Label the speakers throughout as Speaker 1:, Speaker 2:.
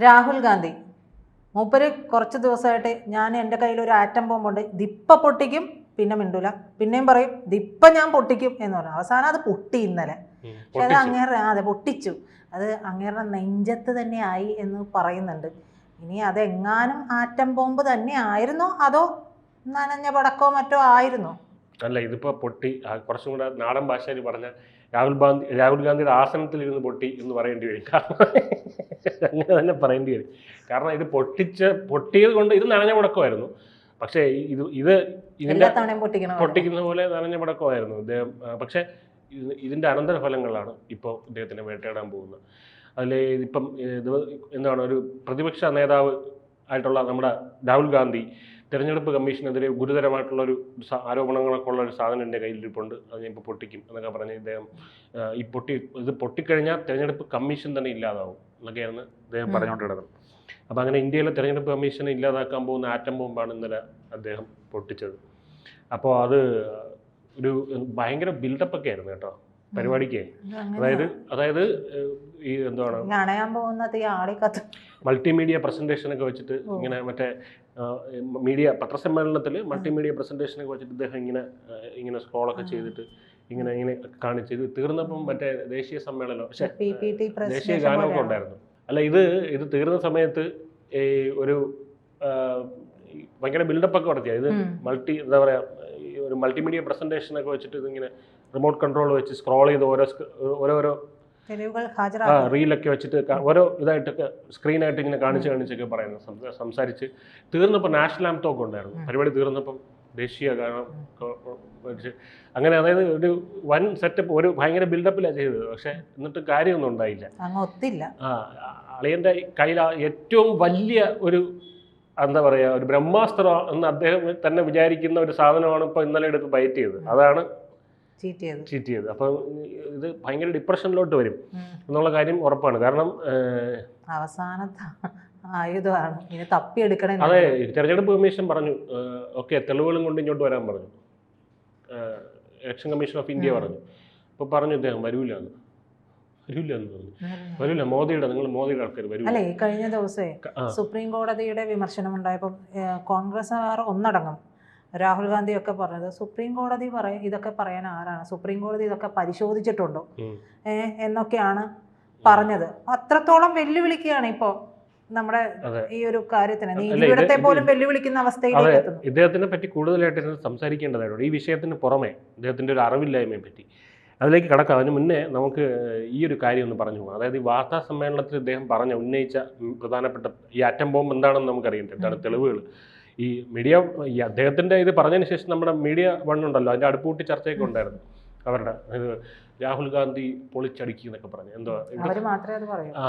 Speaker 1: രാഹുൽ ഗാന്ധി. മൂപ്പര് കുറച്ച് ദിവസമായിട്ട് ഞാൻ എന്റെ കയ്യിൽ ഒരു ആറ്റം ബോംബുണ്ട്. ദിപ്പ പൊട്ടിക്കും പിന്നെ മിണ്ടൂല. പിന്നെയും പറയും ദിപ്പ ഞാൻ പൊട്ടിക്കും എന്ന് പറഞ്ഞു. അവസാനം അത് പൊട്ടി ഇന്നലെ. പക്ഷെ അത് അങ്ങേറെ അതെ പൊട്ടിച്ചു. അത് അങ്ങേറെ നെഞ്ചത്ത് തന്നെ ആയി എന്ന് പറയുന്നുണ്ട്. ഇനി അതെങ്ങാനും ആറ്റം ബോംബ് തന്നെ ആയിരുന്നോ? അതോ നനഞ്ഞ പടക്കോ മറ്റോ ആയിരുന്നോ?
Speaker 2: അല്ല ഇതിപ്പോ പൊട്ടി. കുറച്ചും കൂടെ നാടൻ ഭാഷയിൽ പറഞ്ഞ രാഹുൽ ഗാന്ധി രാഹുൽ ഗാന്ധിയുടെ ആസനത്തിൽ ഇരുന്ന് പൊട്ടി എന്ന് പറയേണ്ടി വരും. കാരണം അങ്ങനെ തന്നെ പറയേണ്ടി വരും. കാരണം ഇത് പൊട്ടിച്ച് പൊട്ടിയത് കൊണ്ട് ഇത് നനഞ്ഞ മുടക്കമായിരുന്നു. പക്ഷേ ഇത് ഇത് ഇതിന്റെ പൊട്ടിക്കുന്ന പോലെ നനഞ്ഞ മുടക്കമായിരുന്നു. ഇദ്ദേഹം പക്ഷേ ഇത് ഇതിന്റെ അനന്തരഫലങ്ങളാണ് ഇപ്പോൾ ഇദ്ദേഹത്തിനെ വേട്ടയാടാൻ പോകുന്നത്. അതിൽ ഇപ്പം എന്താണ് ഒരു പ്രതിപക്ഷ നേതാവ് ആയിട്ടുള്ള നമ്മുടെ രാഹുൽ ഗാന്ധി തെരഞ്ഞെടുപ്പ് കമ്മീഷനെതിരെ ഗുരുതരമായിട്ടുള്ള ഒരു ആരോപണങ്ങളൊക്കെ ഉള്ള ഒരു സാധനം എന്റെ കയ്യിലിരിപ്പുണ്ട്. അത് ഞാൻ ഇപ്പോൾ പൊട്ടിക്കും എന്നൊക്കെ പറഞ്ഞ് ഇദ്ദേഹം ഈ പൊട്ടി ഇത് പൊട്ടിക്കഴിഞ്ഞാൽ തെരഞ്ഞെടുപ്പ് കമ്മീഷൻ തന്നെ ഇല്ലാതാവും എന്നൊക്കെയാണ് അദ്ദേഹം
Speaker 1: പറഞ്ഞുകൊണ്ടിരുന്നത്
Speaker 2: പറഞ്ഞുകൊണ്ട് അപ്പോൾ അങ്ങനെ ഇന്ത്യയിലെ തെരഞ്ഞെടുപ്പ് കമ്മീഷനെ ഇല്ലാതാക്കാൻ പോകുന്ന ആറ്റം ബോംബാണ് ഇന്നലെ അദ്ദേഹം പൊട്ടിച്ചത്. അപ്പോൾ അത് ഒരു ഭയങ്കര ബിൽഡപ്പ് ഒക്കെ ആയിരുന്നു കേട്ടോ. പരിപാടിക്ക്. അതായത് അതായത് ഈ എന്താണ്
Speaker 1: അണയാൻ പോകുന്നത്
Speaker 2: മൾട്ടിമീഡിയ പ്രസന്റേഷൻ ഒക്കെ വെച്ചിട്ട് ഇങ്ങനെ മറ്റേ മീഡിയ പത്രസമ്മേളനത്തിൽ മൾട്ടിമീഡിയ പ്രസന്റേഷൻ ഒക്കെ വെച്ചിട്ട് ഇദ്ദേഹം ഇങ്ങനെ ഇങ്ങനെ സ്ക്രോളൊക്കെ
Speaker 1: ഒക്കെ
Speaker 2: ചെയ്തിട്ട് ഇങ്ങനെ ഇങ്ങനെ കാണിച്ച് ഇത് തീർന്നപ്പം മറ്റേ ദേശീയ സമ്മേളനം. ദേശീയ ഗാനമൊക്കെ ഉണ്ടായിരുന്നു. അല്ല ഇത് ഇത് തീർന്ന സമയത്ത് ഈ ഒരു ഭയങ്കര ബിൽഡപ്പ് ഒക്കെ നടത്തിയ? ഇത് മൾട്ടി എന്താ പറയാ ഒരു മൾട്ടിമീഡിയ പ്രസന്റേഷൻ ഒക്കെ വെച്ചിട്ട് ഇതിങ്ങനെ റിമോട്ട് കൺട്രോൾ വെച്ച് സ്ക്രോൾ ചെയ്ത് ഓരോ ഓരോരോ റീലൊക്കെ വെച്ചിട്ട് ഓരോ ഇതായിട്ടൊക്കെ സ്ക്രീനായിട്ട് ഇങ്ങനെ കാണിച്ച് കാണിച്ചൊക്കെ പറയുന്നു. സംസാരിച്ച് തീർന്നപ്പോൾ നാഷണൽ ആംതോക്ക് ഉണ്ടായിരുന്നു. പരിപാടി തീർന്നപ്പം ദേശീയ ഗാനം അങ്ങനെ അതായത് ഒരു വൻ സെറ്റപ്പ് ഒരു ഭയങ്കര ബിൽഡപ്പിലാണ് ചെയ്തത്. പക്ഷെ എന്നിട്ട് കാര്യമൊന്നും ഉണ്ടായില്ല. ആ അളിയന്റെ കയ്യിൽ ഏറ്റവും വലിയ ഒരു എന്താ പറയുക ഒരു ബ്രഹ്മാസ്ത്രം എന്ന് അദ്ദേഹം തന്നെ വിചാരിക്കുന്ന ഒരു സാധനമാണ് ഇപ്പോൾ ഇന്നലെ എടുത്ത് ബൈറ്റ് ചെയ്തത്. അതാണ്
Speaker 1: ചീറ്റ് ചെയ്ത്.
Speaker 2: അപ്പോൾ ഇത് ഭയങ്കര ഡിപ്രഷനിലോട്ട് വരും. എന്നുള്ള കാര്യം ഉറപ്പാണ്. കാരണം
Speaker 1: അവസാനത്തെ ആയുധമാണ്. ഇനി തപ്പിയെടുക്കണേ
Speaker 2: അതെ തെരഞ്ഞെടുപ്പ് കമ്മീഷൻ പറഞ്ഞു ഓക്കെ തെളിവുകളും കൊണ്ട് ഇങ്ങോട്ട് വരാൻ പറഞ്ഞു. ഇലക്ഷൻ കമ്മീഷൻ ഓഫ് ഇന്ത്യ പറഞ്ഞു. അപ്പോൾ പറഞ്ഞു ഇദ്ദേഹം വരൂല എന്ന്. എന്ന് പറഞ്ഞു. വരൂല. മോദിയുടെ നിങ്ങൾ മോദിയുടെ ആൾക്കാർ വരും.
Speaker 1: അല്ലേ ഈ കഴിഞ്ഞ
Speaker 2: ദിവസേ
Speaker 1: സുപ്രീം കോടതിയുടെ വിമർശനം ഉണ്ടായപ്പോൾ കോൺഗ്രസ്സുകാർ ഒന്നടങ്കം രാഹുൽ ഗാന്ധിയൊക്കെ പറഞ്ഞത് സുപ്രീം കോടതി പറയ ഇതൊക്കെ പറയാൻ ആരാണ്? സുപ്രീം കോടതി ഇതൊക്കെ പരിശോധിച്ചിട്ടുണ്ടോ. ഏ, എന്നൊക്കെയാണ് പറഞ്ഞത്. അത്രത്തോളം വെല്ലുവിളിക്കുകയാണ് ഇപ്പോ നമ്മുടെ ഈ ഒരു കാര്യത്തിന്.
Speaker 2: ഇവിടത്തെ
Speaker 1: നീതിപീഠത്തെ പോലും വെല്ലുവിളിക്കുന്ന അവസ്ഥയിലേക്ക് എത്തുന്നു.
Speaker 2: ഇദ്ദേഹത്തിനെ പറ്റി കൂടുതലായിട്ട് സംസാരിക്കേണ്ടതായിട്ടുണ്ട്. ഈ വിഷയത്തിന് പുറമെ ഇദ്ദേഹത്തിന്റെ ഒരു അറിവില്ലായ്മയെ പറ്റി. അതിലേക്ക് കടക്കാം. അതിന് മുന്നേ നമുക്ക് ഈ ഒരു കാര്യം ഒന്ന് പറഞ്ഞു പോകാം. അതായത് ഈ വാർത്താ സമ്മേളനത്തിൽ ഇദ്ദേഹം പറഞ്ഞ ഉന്നയിച്ച പ്രധാനപ്പെട്ട ഈ ആറ്റം ബോംബ് എന്താണെന്ന് നമുക്കറിയണ്ടേ? എന്താണ് തെളിവുകൾ? ഈ മീഡിയ ഈ അദ്ദേഹത്തിന്റെ ഇത് പറഞ്ഞതിന് ശേഷം നമ്മുടെ മീഡിയ വൺ ഉണ്ടല്ലോ അതിന്റെ അടുപ്പൂട്ടി ചർച്ചയൊക്കെ ഉണ്ടായിരുന്നു. അവരുടെ ഇത് രാഹുൽ ഗാന്ധി പൊളിച്ചടുക്കി എന്നൊക്കെ പറഞ്ഞു. എന്തോ ആ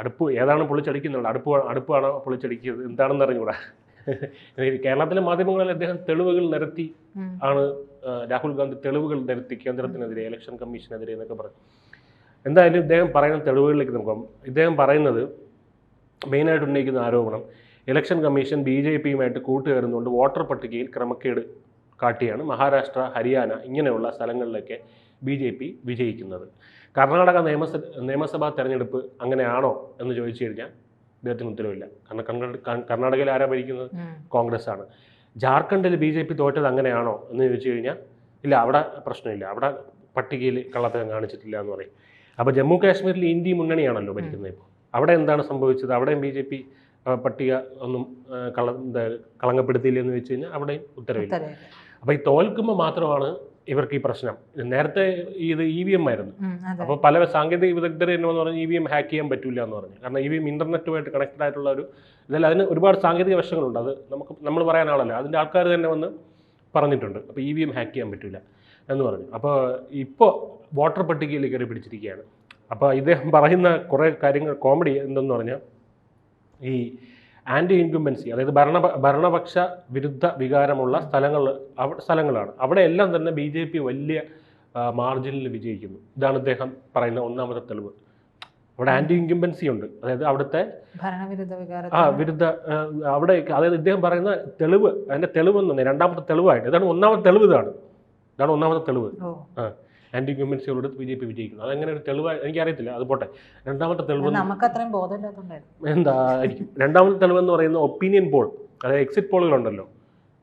Speaker 2: അടുപ്പ് ഏതാണ് പൊളിച്ചടിക്കുന്നുള്ളത് അടുപ്പ് അടുപ്പാണ് പൊളിച്ചടിക്കിയത് എന്താണെന്ന് അറിഞ്ഞുകൂടാ. കേരളത്തിലെ മാധ്യമങ്ങളിൽ അദ്ദേഹം തെളിവുകൾ നിരത്തി ആണ് രാഹുൽ ഗാന്ധി തെളിവുകൾ നിരത്തി കേന്ദ്രത്തിനെതിരെ ഇലക്ഷൻ കമ്മീഷനെതിരെ എന്നൊക്കെ പറഞ്ഞു. എന്തായാലും ഇദ്ദേഹം പറയുന്ന തെളിവുകളിലേക്ക് നോക്കാം ഇദ്ദേഹം പറയുന്നത് മെയിനായിട്ട് ഉന്നയിക്കുന്ന ആരോപണം ഇലക്ഷൻ കമ്മീഷൻ ബി ജെ പിയുമായിട്ട് കൂട്ടുകയറുന്നുകൊണ്ട് വോട്ടർ പട്ടികയിൽ ക്രമക്കേട് കാട്ടിയാണ് മഹാരാഷ്ട്ര ഹരിയാന ഇങ്ങനെയുള്ള സ്ഥലങ്ങളിലൊക്കെ ബി ജെ പി വിജയിക്കുന്നത്. കർണാടക നിയമസ നിയമസഭാ തെരഞ്ഞെടുപ്പ് അങ്ങനെയാണോ എന്ന് ചോദിച്ചു കഴിഞ്ഞാൽ അദ്ദേഹത്തിന് ഉത്തരവില്ല. കാരണം കർണാടക കർണാടകയിൽ ആരാ ഭരിക്കുന്നത്? കോൺഗ്രസ് ആണ് ജാർഖണ്ഡിൽ ബി ജെ പി തോറ്റത് അങ്ങനെയാണോ എന്ന് ചോദിച്ചു കഴിഞ്ഞാൽ ഇല്ല അവിടെ പ്രശ്നമില്ല. അവിടെ പട്ടികയിൽ കള്ളത്തരം കാണിച്ചിട്ടില്ല എന്ന് പറയും. അപ്പോൾ ജമ്മു കാശ്മീരിൽ ഇന്ത്യ മുന്നണിയാണല്ലോ ഭരിക്കുന്നത് ഇപ്പോൾ. അവിടെ എന്താണ് സംഭവിച്ചത്? അവിടെയും ബി ജെ പി പട്ടിക ഒന്നും കള എന്താ കളങ്കപ്പെടുത്തിയില്ല എന്ന് വെച്ച് കഴിഞ്ഞാൽ അവിടെ ഉത്തരവില്ല.
Speaker 1: അപ്പൊ
Speaker 2: അപ്പോൾ ഈ തോൽക്കുമ്പോൾ മാത്രമാണ് ഇവർക്ക് ഈ പ്രശ്നം. നേരത്തെ ഇത് ഇ വി എം ആയിരുന്നു. അപ്പോൾ പല സാങ്കേതിക വിദഗ്ധർ എന്ന് പറഞ്ഞാൽ ഇ വി എം ഹാക്ക് ചെയ്യാൻ പറ്റില്ല എന്ന് പറഞ്ഞു. കാരണം ഇ വി എം ഇന്റർനെറ്റുമായിട്ട് കണക്റ്റഡ് ആയിട്ടുള്ള ഒരു ഇതല്ല അതിന് ഒരുപാട് സാങ്കേതിക വശങ്ങളുണ്ട്. അത് നമുക്ക് നമ്മൾ പറയാൻ ആളല്ല. അതിന്റെ ആൾക്കാർ തന്നെ വന്ന് പറഞ്ഞിട്ടുണ്ട്. അപ്പോൾ ഇ വി എം ഹാക്ക് ചെയ്യാൻ പറ്റില്ല എന്ന് പറഞ്ഞു. അപ്പോൾ ഇപ്പോൾ വോട്ടർ പട്ടികയിൽ കയറി പിടിച്ചിരിക്കുകയാണ്. അപ്പോൾ ഇദ്ദേഹം പറയുന്ന കുറേ കാര്യങ്ങൾ കോമഡി എന്തെന്ന് പറഞ്ഞാൽ ഈ ആന്റി ഇൻക്യുമ്പൻസി അതായത് ഭരണ ഭരണപക്ഷ വിരുദ്ധ വികാരമുള്ള സ്ഥലങ്ങൾ അവ സ്ഥലങ്ങളാണ്. അവിടെ എല്ലാം തന്നെ ബി ജെ പി വലിയ മാർജിനിൽ വിജയിക്കുന്നു. ഇതാണ് അദ്ദേഹം പറയുന്ന ഒന്നാമത്തെ തെളിവ്. അവിടെ ആന്റി ഇൻകുംബൻസി ഉണ്ട്. അതായത് അവിടുത്തെ ആ വിരുദ്ധ അവിടെ അതായത് ഇദ്ദേഹം പറയുന്ന തെളിവ് അതിന്റെ തെളിവ് എന്ന് രണ്ടാമത്തെ തെളിവായിട്ട് ഇതാണ് ഒന്നാമത്തെ തെളിവ് ഇതാണ്. ഇതാണ് ഒന്നാമത്തെ തെളിവ്.
Speaker 1: ഓ.
Speaker 2: ആന്റി ഇൻകംബൻസികളോട് ബി ജെ പി വിജയിക്കുന്നു. അതങ്ങനെ ഒരു തെളിവായി എനിക്കറിയത്തില്ല. അത് പോട്ടെ. രണ്ടാമത്തെ തെളിവ്
Speaker 1: നമുക്ക് അത്രയും ബോധമില്ലാത്തതുകൊണ്ടായിരുന്നു
Speaker 2: എന്താ രണ്ടാമത്തെ തെളിവ് എന്ന് പറയുന്ന ഒപ്പീനിയൻ പോൾ അതായത് എക്സിറ്റ് പോളുകളുണ്ടല്ലോ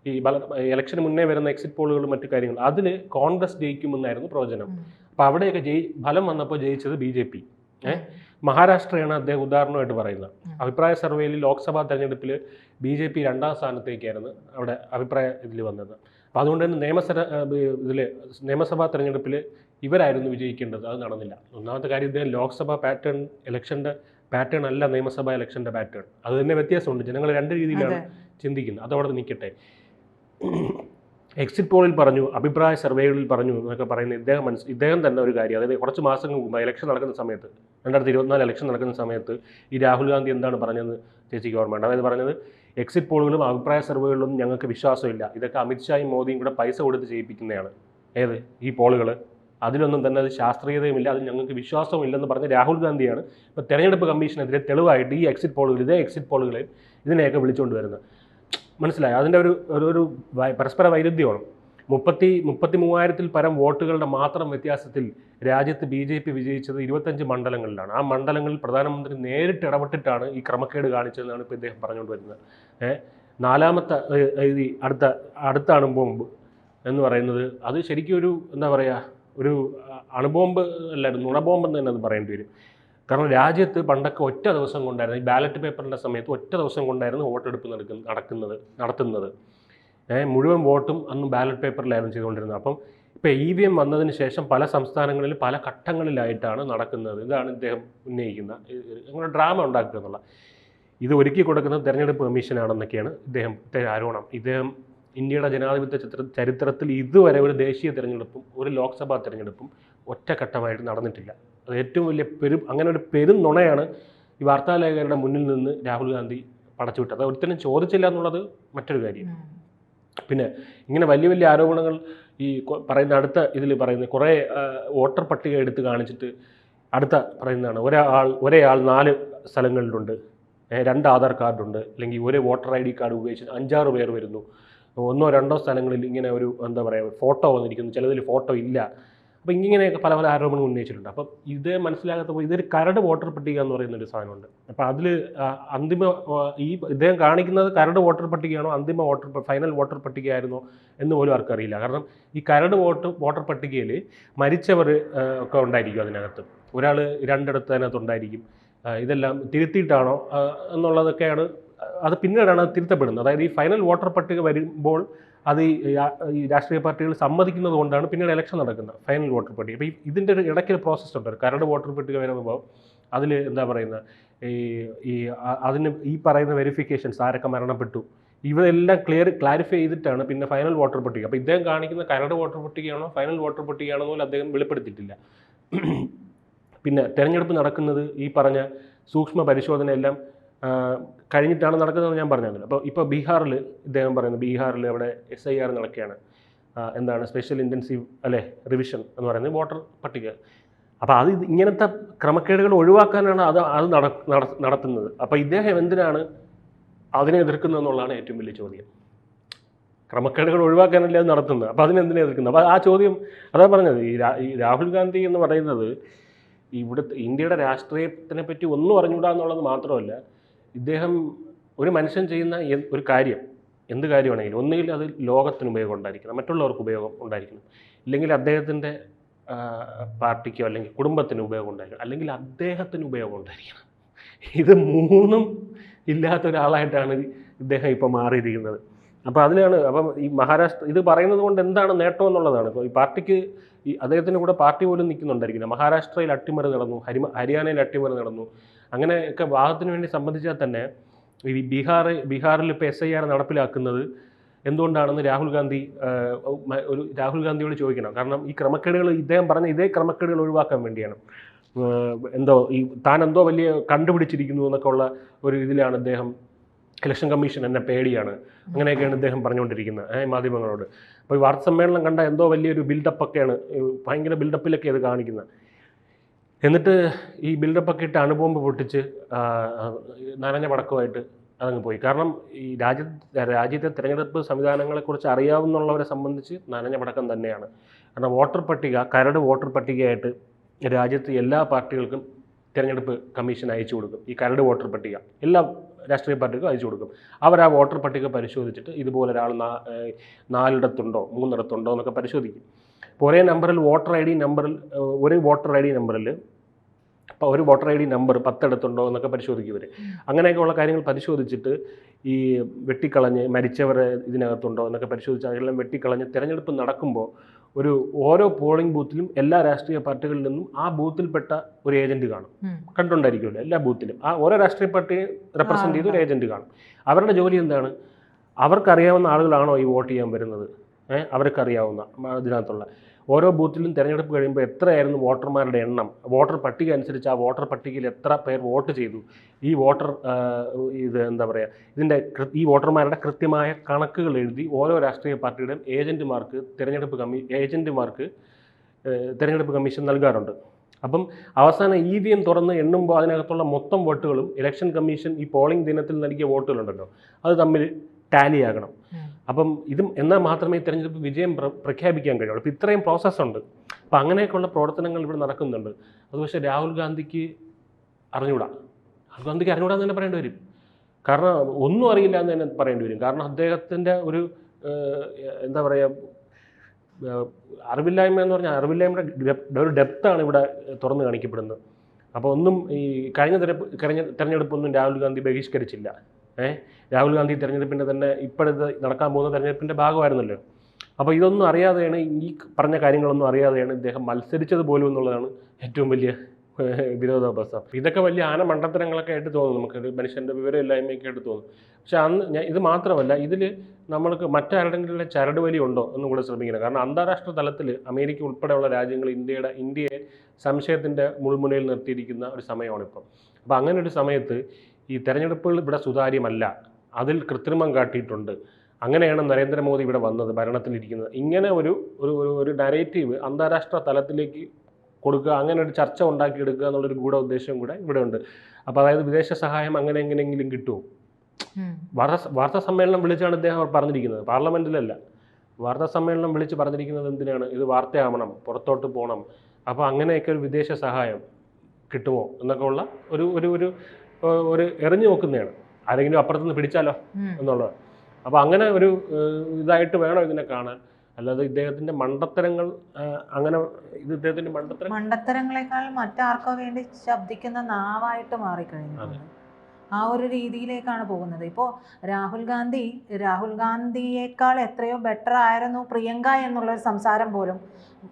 Speaker 2: ഈ ബല ഇലക്ഷന് മുന്നേ വരുന്ന എക്സിറ്റ് പോളുകളും മറ്റു കാര്യങ്ങൾ അതിൽ കോൺഗ്രസ് ജയിക്കുമെന്നായിരുന്നു പ്രവചനം. അപ്പോൾ അവിടെയൊക്കെ ജയി ഫലം വന്നപ്പോൾ ജയിച്ചത് ബി ജെ പി. ഏഹ്? മഹാരാഷ്ട്രയാണ് അദ്ദേഹം ഉദാഹരണമായിട്ട് പറയുന്നത്. അഭിപ്രായ സർവേയിൽ ലോക്സഭാ തെരഞ്ഞെടുപ്പിൽ ബി ജെ പി രണ്ടാം സ്ഥാനത്തേക്കായിരുന്നു അവിടെ അഭിപ്രായ ഇതിൽ വന്നത്. അപ്പോൾ അതുകൊണ്ട് തന്നെ നിയമസഭ ഇതിൽ നിയമസഭാ തെരഞ്ഞെടുപ്പിൽ ഇവരായിരുന്നു വിജയിക്കേണ്ടത്. അത് നടന്നില്ല. ഒന്നാമത്തെ കാര്യം ഇദ്ദേഹം ലോക്സഭാ പാറ്റേൺ ഇലക്ഷന്റെ പാറ്റേൺ അല്ല നിയമസഭാ ഇലക്ഷന്റെ പാറ്റേൺ. അത് തന്നെ വ്യത്യാസമുണ്ട്. ജനങ്ങൾ രണ്ട് രീതിയിലാണ്. ചിന്തിക്കുന്നത്. അതവിടെ നിൽക്കട്ടെ. എക്സിറ്റ് പോളിൽ പറഞ്ഞു അഭിപ്രായ സർവേകളിൽ പറഞ്ഞു എന്നൊക്കെ പറയുന്ന ഇദ്ദേഹം മനസ്സ് ഇദ്ദേഹം തന്നെ ഒരു കാര്യം. അതായത് കുറച്ച് മാസങ്ങൾ മുമ്പ് ഇലക്ഷൻ നടക്കുന്ന സമയത്ത് രണ്ടായിരത്തി ഇരുപത്തിനാല് ഇലക്ഷൻ നടക്കുന്ന സമയത്ത് ഈ രാഹുൽ ഗാന്ധി എന്താണ് പറഞ്ഞത് ചേച്ചിക്ക് ഓർമ്മയുണ്ട്. അതായത് പറഞ്ഞത് എക്സിറ്റ് പോളുകളും അഭിപ്രായ സർവേകളിലും ഞങ്ങൾക്ക് വിശ്വാസമില്ല. ഇതൊക്കെ അമിത്ഷായും മോദിയും കൂടെ പൈസ കൊടുത്ത് ചെയ്യിപ്പിക്കുന്നതാണ് ഏത്? ഈ പോളുകൾ അതിലൊന്നും തന്നെ അത് ശാസ്ത്രീയതയുമില്ല. അതിൽ ഞങ്ങൾക്ക് വിശ്വാസവും ഇല്ലെന്ന് പറഞ്ഞ രാഹുൽ ഗാന്ധിയാണ് ഇപ്പോൾ തെരഞ്ഞെടുപ്പ് കമ്മീഷനെതിരെ തെളിവായിട്ട് ഈ എക്സിറ്റ് പോളുകൾ ഇതേ എക്സിറ്റ് പോളുകളെയും ഇതിനെയൊക്കെ വിളിച്ചുകൊണ്ട് വരുന്നത്. മനസ്സിലായോ? അതിന്റെ ഒരു ഒരു പരസ്പര വൈരുദ്ധ്യമാണ്. മുപ്പത്തി മുപ്പത്തി മൂവായിരത്തിൽ പരം വോട്ടുകളുടെ മാത്രം വ്യത്യാസത്തിൽ രാജ്യത്ത് ബി ജെ പി വിജയിച്ചത് ഇരുപത്തഞ്ച് മണ്ഡലങ്ങളിലാണ്. ആ മണ്ഡലങ്ങളിൽ പ്രധാനമന്ത്രി നേരിട്ട് ഇടപെട്ടിട്ടാണ് ഈ ക്രമക്കേട് കാണിച്ചതെന്നാണ് ഇപ്പോൾ ഇദ്ദേഹം പറഞ്ഞുകൊണ്ട് വരുന്നത്. നാലാമത്തെ ഈ അടുത്ത അടുത്ത അണുബോംബ് എന്ന് പറയുന്നത്. അത് ശരിക്കും ഒരു എന്താ പറയുക ഒരു അണുബോംബ് അല്ലായിരുന്നു നുണബോംബ് എന്ന് തന്നെ അത് പറയേണ്ടി വരും. കാരണം രാജ്യത്ത് പണ്ടൊക്കെ ഒറ്റ ദിവസം കൊണ്ടായിരുന്നു ഈ ബാലറ്റ് പേപ്പറിന്റെ സമയത്ത് ഒറ്റ ദിവസം കൊണ്ടായിരുന്നു വോട്ടെടുപ്പ് നടക്കുന്ന നടക്കുന്നത് നടത്തുന്നത്. മുഴുവൻ വോട്ടും അന്ന് ബാലറ്റ് പേപ്പറിലായിരുന്നു ചെയ്തുകൊണ്ടിരുന്നത്. അപ്പം ഇപ്പോൾ ഇ വി എം വന്നതിന് ശേഷം പല സംസ്ഥാനങ്ങളിൽ പല ഘട്ടങ്ങളിലായിട്ടാണ് നടക്കുന്നത്. ഇതാണ് ഇദ്ദേഹം ഉന്നയിക്കുന്ന അങ്ങനെ ഡ്രാമ ഉണ്ടാക്കുക എന്നുള്ള ഇത് ഒരുക്കി കൊടുക്കുന്നത് തെരഞ്ഞെടുപ്പ് കമ്മീഷനാണെന്നൊക്കെയാണ് ഇദ്ദേഹം ആരോപണം. ഇദ്ദേഹം ഇന്ത്യയുടെ ജനാധിപത്യ ചിത്ര ചരിത്രത്തിൽ ഇതുവരെ ഒരു ദേശീയ തിരഞ്ഞെടുപ്പും ഒരു ലോക്സഭാ തിരഞ്ഞെടുപ്പും ഒറ്റഘട്ടമായിട്ട് നടന്നിട്ടില്ല. അത് ഏറ്റവും വലിയ പെരും അങ്ങനെ ഒരു പെരും നുണയാണ് ഈ വാർത്താലേഖകരുടെ മുന്നിൽ നിന്ന് രാഹുൽ ഗാന്ധി പടച്ചുവിട്ടത്. അത് ഒരിക്കലും ചോദിച്ചില്ല എന്നുള്ളത് മറ്റൊരു കാര്യം. പിന്നെ ഇങ്ങനെ വലിയ വലിയ ആരോപണങ്ങൾ ഈ പറയുന്ന അടുത്ത ഇതിൽ പറയുന്ന കുറേ വോട്ടർ പട്ടിക എടുത്ത് കാണിച്ചിട്ട് അടുത്ത പറയുന്നതാണ്. ഒരാൾ ഒരേ ആൾ നാല് സ്ഥലങ്ങളിലുണ്ട്. രണ്ട് ആധാർ കാർഡുണ്ട്. അല്ലെങ്കിൽ ഒരേ വോട്ടർ ഐ ഡി കാർഡ് ഉപയോഗിച്ച് അഞ്ചാറ് പേർ വരുന്നു. ഒന്നോ രണ്ടോ സ്ഥലങ്ങളിൽ ഇങ്ങനെ ഒരു എന്താ പറയുക ഫോട്ടോ വന്നിരിക്കുന്നു. ചിലതിൽ ഫോട്ടോ ഇല്ല. അപ്പോൾ ഇങ്ങനെയൊക്കെ പല പല ആരോപണങ്ങൾ ഉന്നയിച്ചിട്ടുണ്ട്. അപ്പം ഇത് മനസ്സിലാകാത്തപ്പോൾ ഇതൊരു കരട് വോട്ടർ പട്ടിക എന്ന് പറയുന്ന ഒരു സാധനമുണ്ട് അപ്പോൾ അതിൽ അന്തിമ ഈ ഇദ്ദേഹം കാണിക്കുന്നത് കരട് വോട്ടർ പട്ടികയാണോ അന്തിമ വോട്ടർ ഫൈനൽ വോട്ടർ പട്ടികയായിരുന്നോ എന്ന് പോലും ആർക്കറിയില്ല കാരണം ഈ കരട് വോട്ട് വോട്ടർ പട്ടികയിൽ മരിച്ചവർ ഒക്കെ ഉണ്ടായിരിക്കും അതിനകത്ത്. ഒരാൾ രണ്ടിടത്ത് അതിനകത്ത് ഉണ്ടായിരിക്കും. ഇതെല്ലാം തിരുത്തിയിട്ടാണോ എന്നുള്ളതൊക്കെയാണ് അത് പിന്നീടാണ് തിരുത്തപ്പെടുന്നത്. അതായത് ഈ ഫൈനൽ വോട്ടർ പട്ടിക വരുമ്പോൾ അത് ഈ രാഷ്ട്രീയ പാർട്ടികൾ സമ്മതിക്കുന്നത് കൊണ്ടാണ് പിന്നീട് ഇലക്ഷൻ നടക്കുന്നത് ഫൈനൽ വോട്ടർ പട്ടിക അപ്പോൾ ഇതിന്റെ ഒരു ഇടയ്ക്കൊരു പ്രോസസ്സ് ഉണ്ട്. കരട് വോട്ടർ പട്ടിക വരുമ്പോൾ അതിൽ എന്താ പറയുന്നത് ഈ ഈ അതിന് ഈ പറയുന്ന വെരിഫിക്കേഷൻസ് ആരൊക്കെ മരണപ്പെട്ടു ഇവരെല്ലാം ക്ലിയർ ക്ലാരിഫൈ ചെയ്തിട്ടാണ് പിന്നെ ഫൈനൽ വോട്ടർ പട്ടിക അപ്പോൾ ഇദ്ദേഹം കാണിക്കുന്ന കരട് വോട്ടർ പട്ടികയാണോ ഫൈനൽ വോട്ടർ പട്ടികയാണോ പോലും അദ്ദേഹം വെളിപ്പെടുത്തിയിട്ടില്ല. പിന്നെ തെരഞ്ഞെടുപ്പ് നടക്കുന്നത് ഈ പറഞ്ഞ സൂക്ഷ്മ പരിശോധന എല്ലാം ആ, കഴിഞ്ഞിട്ടാണ് നടക്കുന്നതെന്ന് ഞാൻ പറഞ്ഞല്ലോ അപ്പോൾ ഇപ്പോൾ ബീഹാറിൽ ഇദ്ദേഹം പറയുന്നത് ബീഹാറിൽ അവിടെ എസ് ഐ ആർ നടക്കുകയാണ്. എന്താണ് സ്പെഷ്യൽ ഇന്റൻസീവ് അല്ലേ റിവിഷൻ എന്ന് പറയുന്നത് വോട്ടർ പട്ടിക. അപ്പോൾ അത് ഇങ്ങനത്തെ ക്രമക്കേടുകൾ ഒഴിവാക്കാനാണ് അത് അത് നട നട- നടത്തുന്നത്. അപ്പോൾ ഇദ്ദേഹം എന്തിനാണ് അതിനെ എതിർക്കുന്നത് എന്നുള്ളതാണ് ഏറ്റവും വലിയ ചോദ്യം. ക്രമക്കേടുകൾ ഒഴിവാക്കാനല്ലേ അത് നടത്തുന്നത്? അപ്പോൾ അതിനെന്തിനാണ് എതിർക്കുന്നത്? അപ്പോൾ ആ ചോദ്യം അതാ പറഞ്ഞത് ഈ രാഹുൽ ഗാന്ധി എന്ന് പറയുന്നത് ഇവിടുത്തെ ഇന്ത്യയുടെ രാഷ്ട്രീയത്തിനെ പറ്റി ഒന്നും അറിഞ്ഞൂടാ എന്നുള്ളത് മാത്രമല്ല ഇദ്ദേഹം ഒരു മനുഷ്യൻ ചെയ്യുന്ന ഒരു കാര്യം എന്ത് കാര്യമാണെങ്കിലും ഒന്നുകിൽ അത് ലോകത്തിന് ഉപയോഗം ഉണ്ടായിരിക്കണം മറ്റുള്ളവർക്ക് ഉപയോഗം ഉണ്ടായിരിക്കണം. ഇല്ലെങ്കിൽ അദ്ദേഹത്തിന്റെ പാർട്ടിക്കോ അല്ലെങ്കിൽ കുടുംബത്തിന് ഉപയോഗം ഉണ്ടായിരിക്കണം. അല്ലെങ്കിൽ അദ്ദേഹത്തിന് ഉപയോഗം ഉണ്ടായിരിക്കണം. ഇത് മൂന്നും ഇല്ലാത്ത ഒരാളായിട്ടാണ് ഇദ്ദേഹം ഇപ്പോൾ മാറിയിരിക്കുന്നത്. അപ്പോൾ അതിനാണ് അപ്പം ഈ മഹാരാഷ്ട്ര ഇത് പറയുന്നത് കൊണ്ട് എന്താണ് നേട്ടം എന്നുള്ളതാണ്. ഇപ്പോൾ ഈ പാർട്ടിക്ക് ഈ അദ്ദേഹത്തിന്റെ കൂടെ പാർട്ടി പോലും നിൽക്കുന്നുണ്ടായിരിക്കില്ല. മഹാരാഷ്ട്രയിൽ അട്ടിമറി നടന്നു ഹരി ഹരിയാനയിൽ അട്ടിമറി നടന്നു അങ്ങനെയൊക്കെ വാഹത്തിന് വേണ്ടി സംബന്ധിച്ചാൽ തന്നെ ഈ ബീഹാർ ബീഹാറിൽ ഇപ്പോൾ എസ് ഐ ആർ നടപ്പിലാക്കുന്നത് എന്തുകൊണ്ടാണെന്ന് രാഹുൽ ഗാന്ധി ഒരു രാഹുൽ ഗാന്ധിയോട് ചോദിക്കണം. കാരണം ഈ ക്രമക്കേടുകൾ ഇദ്ദേഹം പറഞ്ഞ ഇതേ ക്രമക്കേടുകൾ ഒഴിവാക്കാൻ വേണ്ടിയാണ്. എന്തോ ഈ താൻ എന്തോ വലിയ കണ്ടുപിടിച്ചിരിക്കുന്നു എന്നൊക്കെ ഉള്ള ഒരു ഇതിലാണ് അദ്ദേഹം ഇലക്ഷൻ കമ്മീഷൻ എന്നെ പേടിയാണ്. അങ്ങനെയൊക്കെയാണ് അദ്ദേഹം പറഞ്ഞുകൊണ്ടിരിക്കുന്നത് ഏഹ് മാധ്യമങ്ങളോട്. അപ്പോൾ ഈ വാർത്താ സമ്മേളനം കണ്ട എന്തോ വലിയൊരു ബിൽഡപ്പൊക്കെയാണ് ഭയങ്കര ബിൽഡപ്പിലൊക്കെ അത് കാണിക്കുന്നത്. എന്നിട്ട് ഈ ബിൽഡപ്പൊക്കെ ഇട്ട് അണുബോംബ് പൊട്ടിച്ച് നനഞ്ഞ പടക്കമായിട്ട് അതങ്ങ് പോയി. കാരണം ഈ രാജ്യ രാജ്യത്തെ തിരഞ്ഞെടുപ്പ് സംവിധാനങ്ങളെക്കുറിച്ച് അറിയാവുന്നവരെ സംബന്ധിച്ച് നനഞ്ഞ പടക്കം തന്നെയാണ്. കാരണം വോട്ടർ പട്ടിക കരട് വോട്ടർ പട്ടികയായിട്ട് രാജ്യത്ത് എല്ലാ പാർട്ടികൾക്കും തിരഞ്ഞെടുപ്പ് കമ്മീഷൻ അയച്ചു കൊടുക്കും. ഈ കരട് വോട്ടർ പട്ടിക എല്ലാ രാഷ്ട്രീയ പാർട്ടികൾക്കും അയച്ചു കൊടുക്കും. അവർ ആ വോട്ടർ പട്ടിക പരിശോധിച്ചിട്ട് ഇതുപോലെ ഒരാൾ നാലിടത്തുണ്ടോ മൂന്നിടത്തുണ്ടോ എന്നൊക്കെ പരിശോധിക്കും. ഒരേ നമ്പറിൽ വോട്ടർ ഐ ഡി നമ്പറിൽ ഒരു വോട്ടർ ഐ ഡി നമ്പറിൽ ഇപ്പോൾ ഒരു വോട്ടർ ഐ ഡി നമ്പർ പത്തെടുത്തുണ്ടോ എന്നൊക്കെ പരിശോധിക്കും ഇവർ അങ്ങനെയൊക്കെയുള്ള കാര്യങ്ങൾ പരിശോധിച്ചിട്ട് ഈ വെട്ടിക്കളഞ്ഞ് മരിച്ചവർ ഇതിനകത്തുണ്ടോ എന്നൊക്കെ പരിശോധിച്ച് അതെല്ലാം വെട്ടിക്കളഞ്ഞ് തിരഞ്ഞെടുപ്പ് നടക്കുമ്പോൾ ഒരു ഓരോ പോളിംഗ് ബൂത്തിലും എല്ലാ രാഷ്ട്രീയ പാർട്ടികളിൽ നിന്നും ആ ബൂത്തിൽപ്പെട്ട ഒരു ഏജന്റ് കാണും. കണ്ടുണ്ടായിരിക്കുമല്ലോ എല്ലാ ബൂത്തിലും ആ ഓരോ രാഷ്ട്രീയ പാർട്ടിയെ റെപ്രസെന്റ് ചെയ്ത് ഒരു ഏജന്റ് കാണും. അവരുടെ ജോലി എന്താണ്? അവർക്കറിയാവുന്ന ആളുകളാണോ ഈ വോട്ട് ചെയ്യാൻ വരുന്നത്? ഏഹ് അവർക്കറിയാവുന്ന ഇതിനകത്തുള്ള. ഓരോ ബൂത്തിലും തിരഞ്ഞെടുപ്പ് കഴിയുമ്പോൾ എത്രയായിരുന്നു വോട്ടർമാരുടെ എണ്ണം? വോട്ടർ പട്ടിക അനുസരിച്ച് ആ വോട്ടർ പട്ടികയിൽ എത്ര പേർ വോട്ട് ചെയ്തു? ഈ വോട്ടർ ഇത് എന്താ പറയുക ഇതിന്റെ ഈ വോട്ടർമാരുടെ കൃത്യമായ കണക്കുകൾ എഴുതി ഓരോ രാഷ്ട്രീയ പാർട്ടിയുടെയും ഏജന്റുമാർക്ക് തിരഞ്ഞെടുപ്പ് കമ്മീ ഏജന്റുമാർക്ക് തിരഞ്ഞെടുപ്പ് കമ്മീഷൻ നൽകാറുണ്ട്. അപ്പം അവസാനം ഇ വി എം തുറന്ന് എണ്ണുമ്പോൾ അതിനകത്തുള്ള മൊത്തം വോട്ടുകളും ഇലക്ഷൻ കമ്മീഷൻ ഈ പോളിംഗ് ദിനത്തിൽ നൽകിയ വോട്ടുകളുണ്ടല്ലോ. അത് തമ്മിൽ ടാലി ആകണം അപ്പം ഇതും എന്നാൽ മാത്രമേ ഈ തെരഞ്ഞെടുപ്പ് വിജയം പ്രഖ്യാപിക്കാൻ കഴിയുള്ളൂ. അപ്പോൾ ഇത്രയും പ്രോസസ്സ് ഉണ്ട്. അപ്പം അങ്ങനെയൊക്കെയുള്ള പ്രവർത്തനങ്ങൾ ഇവിടെ നടക്കുന്നുണ്ട്. അത് പക്ഷേ രാഹുൽ ഗാന്ധിക്ക് അറിഞ്ഞൂടാ. രാഹുൽ ഗാന്ധിക്ക് അറിഞ്ഞൂടാ എന്ന് തന്നെ പറയേണ്ടി വരും. കാരണം ഒന്നും അറിയില്ല എന്ന് തന്നെ പറയേണ്ടി വരും. കാരണം അദ്ദേഹത്തിന്റെ ഒരു എന്താ പറയുക അറിവില്ലായ്മ എന്ന് പറഞ്ഞാൽ അറിവില്ലായ്മയുടെ ഒരു ഡെപ്താണ് ഇവിടെ തുറന്നു കാണിക്കപ്പെടുന്നത്. അപ്പോൾ ഒന്നും ഈ കഴിഞ്ഞ തെരഞ്ഞെടുപ്പ് കഴിഞ്ഞ തെരഞ്ഞെടുപ്പൊന്നും രാഹുൽ ഗാന്ധി ബഹിഷ്കരിച്ചില്ല. ഏഹ് രാഹുൽ ഗാന്ധി തെരഞ്ഞെടുപ്പിന്റെ തന്നെ ഇപ്പോഴത്തെ നടക്കാൻ പോകുന്ന തെരഞ്ഞെടുപ്പിന്റെ ഭാഗമായിരുന്നല്ലോ. അപ്പോൾ ഇതൊന്നും അറിയാതെയാണ് ഈ പറഞ്ഞ കാര്യങ്ങളൊന്നും അറിയാതെയാണ് ഇദ്ദേഹം മത്സരിച്ചത് പോലും എന്നുള്ളതാണ് ഏറ്റവും വലിയ വിരോധാഭാസം. ഇതൊക്കെ വലിയ ആന മണ്ടത്തരങ്ങളൊക്കെ ആയിട്ട് തോന്നും നമുക്ക് മനുഷ്യന്റെ വിവരമില്ലായ്മയൊക്കെ ആയിട്ട് തോന്നും. പക്ഷെ അന്ന് ഞാൻ ഇത് മാത്രമല്ല ഇതിൽ നമ്മൾക്ക് മറ്റാരുടെങ്കിലും ചരടുവലി ഉണ്ടോ എന്നും കൂടെ ശ്രമിക്കണം. കാരണം അന്താരാഷ്ട്ര തലത്തിൽ അമേരിക്ക ഉൾപ്പെടെയുള്ള രാജ്യങ്ങൾ ഇന്ത്യയുടെ ഇന്ത്യയെ സംശയത്തിന്റെ മുൾമുനയിൽ നിർത്തിയിരിക്കുന്ന ഒരു സമയമാണിപ്പം. അപ്പോൾ അങ്ങനെ ഒരു സമയത്ത് ഈ തെരഞ്ഞെടുപ്പുകൾ ഇവിടെ സുതാര്യമല്ല. അതിൽ കൃത്രിമം കാട്ടിയിട്ടുണ്ട്. അങ്ങനെയാണ് നരേന്ദ്രമോദി ഇവിടെ വന്നത് ഭരണത്തിലിരിക്കുന്നത് ഇങ്ങനെ ഒരു ഒരു ഒരു നരേറ്റീവ് അന്താരാഷ്ട്ര തലത്തിലേക്ക് കൊടുക്കുക അങ്ങനെ ഒരു ചർച്ച ഉണ്ടാക്കിയെടുക്കുക എന്നുള്ളൊരു ഗൂഢ ഉദ്ദേശം കൂടെ ഇവിടെ ഉണ്ട്. അപ്പോൾ അതായത് വിദേശ സഹായം അങ്ങനെ എങ്ങനെയെങ്കിലും കിട്ടുമോ? വാർത്ത വാർത്താ സമ്മേളനം വിളിച്ചാണ് ഇദ്ദേഹം പറഞ്ഞിരിക്കുന്നത്. പാർലമെന്റിലല്ല വാർത്താ സമ്മേളനം വിളിച്ച് പറഞ്ഞിരിക്കുന്നത് എന്തിനാണ്? ഇത് വാർത്തയാവണം പുറത്തോട്ട് പോകണം. അപ്പോൾ അങ്ങനെയൊക്കെ ഒരു വിദേശ സഹായം കിട്ടുമോ? എന്നൊക്കെ ഉള്ള ഒരു ഒരു ഒരു ഒരു എറിഞ്ഞു നോക്കുന്നതാണ്. ആരെങ്കിലും അപ്പുറത്തുനിന്ന് പിടിച്ചാലോ എന്നുള്ളത്. അപ്പോൾ അങ്ങനെ ഒരു ഇതായിട്ട് വേണം ഇതിനെ കാണാൻ. അല്ലാതെ ഇദ്ദേഹത്തിന്റെ മണ്ടത്തരങ്ങൾ അങ്ങനെ ഇത് ഇദ്ദേഹത്തിന്റെ മണ്ടത്തരം
Speaker 1: മണ്ടത്തരങ്ങളെക്കാൾ മറ്റാർക്കോ വേണ്ടി ശബ്ദിക്കുന്ന നാവായിട്ട് മാറിക്കഴിഞ്ഞു ആ ഒരു രീതിയിലേക്കാണ് പോകുന്നത്. ഇപ്പോൾ രാഹുൽ ഗാന്ധി രാഹുൽ ഗാന്ധിയേക്കാൾ എത്രയോ ബെറ്റർ ആയിരുന്നു പ്രിയങ്ക എന്നുള്ള ഒരു സംസാരം പോലും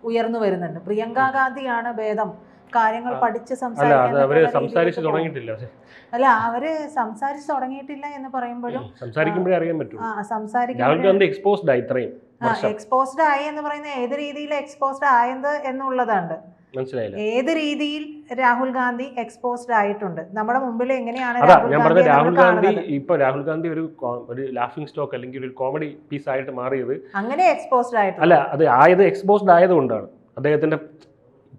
Speaker 1: ഉയർന്നു വരുന്നുണ്ട്. പ്രിയങ്ക ഗാന്ധിയാണ് ഭേദം. കാര്യങ്ങൾ. പഠിച്ച് സംസാരിക്കാൻ
Speaker 2: സംസാരിച്ച് തുടങ്ങിയിട്ടില്ല.
Speaker 1: അല്ല അവർ സംസാരിച്ച് തുടങ്ങിയിട്ടില്ല എന്ന് പറയുമ്പോഴും
Speaker 2: സംസാരിക്കുമ്പോഴേ അറിയാൻ പറ്റും
Speaker 1: സംസാരിക്കുമ്പോൾ
Speaker 2: എക്സ്പോസ്ഡ് ആയി ഇത്രയും
Speaker 1: എക്സ്പോസ്ഡ് ആയി എന്ന് പറയുന്നത് ഏത് രീതിയിൽ എക്സ്പോസ്ഡ് ആയത് എന്നുള്ളതാണ്. ഏത് രീതിയിൽ രാഹുൽ ഗാന്ധി എക്സ്പോസ്ഡ് ആയിട്ടുണ്ട്? നമ്മുടെ മുമ്പിൽ എങ്ങനെയാണ് രാഹുൽ
Speaker 2: ഞാൻ
Speaker 1: ഗാന്ധി
Speaker 2: രാഹുൽ ഗാന്ധി ഇപ്പൊ രാഹുൽ ഗാന്ധി ഒരു ഒരു ലാഫിംഗ് സ്റ്റോക്ക് അല്ലെങ്കിൽ ഒരു കോമഡി പീസ് ആയിട്ട് മാറിയത്
Speaker 1: അങ്ങനെ എക്സ്പോസ്ഡ് ആയിട്ട്
Speaker 2: അല്ല അത് ആയത് എക്സ്പോസ്ഡ് ആയതുകൊണ്ടാണ് അദ്ദേഹത്തിന്റെ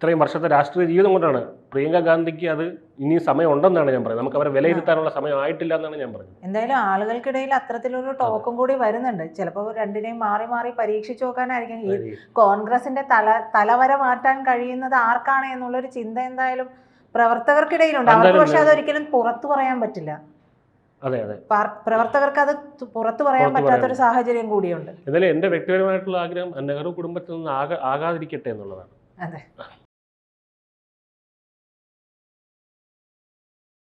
Speaker 2: ഇത്രയും വർഷത്തെ രാഷ്ട്രീയ ജീവിതം കൊണ്ടാണ് പ്രിയങ്ക ഗാന്ധിക്ക് അത് ഇനി സമയം ഉണ്ടെന്നാണ് ഞാൻ പറയുന്നത്. നമുക്ക് അവരെ വിലയിരുത്താനുള്ള സമയം ആയിട്ടില്ല എന്നാണ് ഞാൻ പറഞ്ഞത്
Speaker 1: എന്തായാലും ആളുകൾക്കിടയിൽ അത്തരത്തിലൊരു ടോക്കും കൂടി വരുന്നുണ്ട്. ചിലപ്പോൾ രണ്ടിനെയും മാറി മാറി പരീക്ഷിച്ചു നോക്കാനായിരിക്കും. ഈ കോൺഗ്രസിന്റെ തല തലവര മാറ്റാൻ കഴിയുന്നത് ആർക്കാണ് എന്നുള്ളൊരു ചിന്ത എന്തായാലും പ്രവർത്തകർക്കിടയിലുണ്ട്. അവർക്ക് പക്ഷേ അതൊരിക്കലും പുറത്തു പറയാൻ പറ്റില്ല.
Speaker 2: അതെ അതെ.
Speaker 1: പ്രവർത്തകർക്ക് അത് പുറത്തു പറയാൻ
Speaker 2: പറ്റാത്ത
Speaker 1: ഒരു സാഹചര്യം കൂടിയുണ്ട്.
Speaker 2: എന്നാലും എന്റെ വ്യക്തിപരമായിട്ടുള്ള ആഗ്രഹം നെഹ്റു കുടുംബത്തിൽ നിന്ന് ആകാതിരിക്കട്ടെ എന്നുള്ളതാണ്.
Speaker 1: അതെ.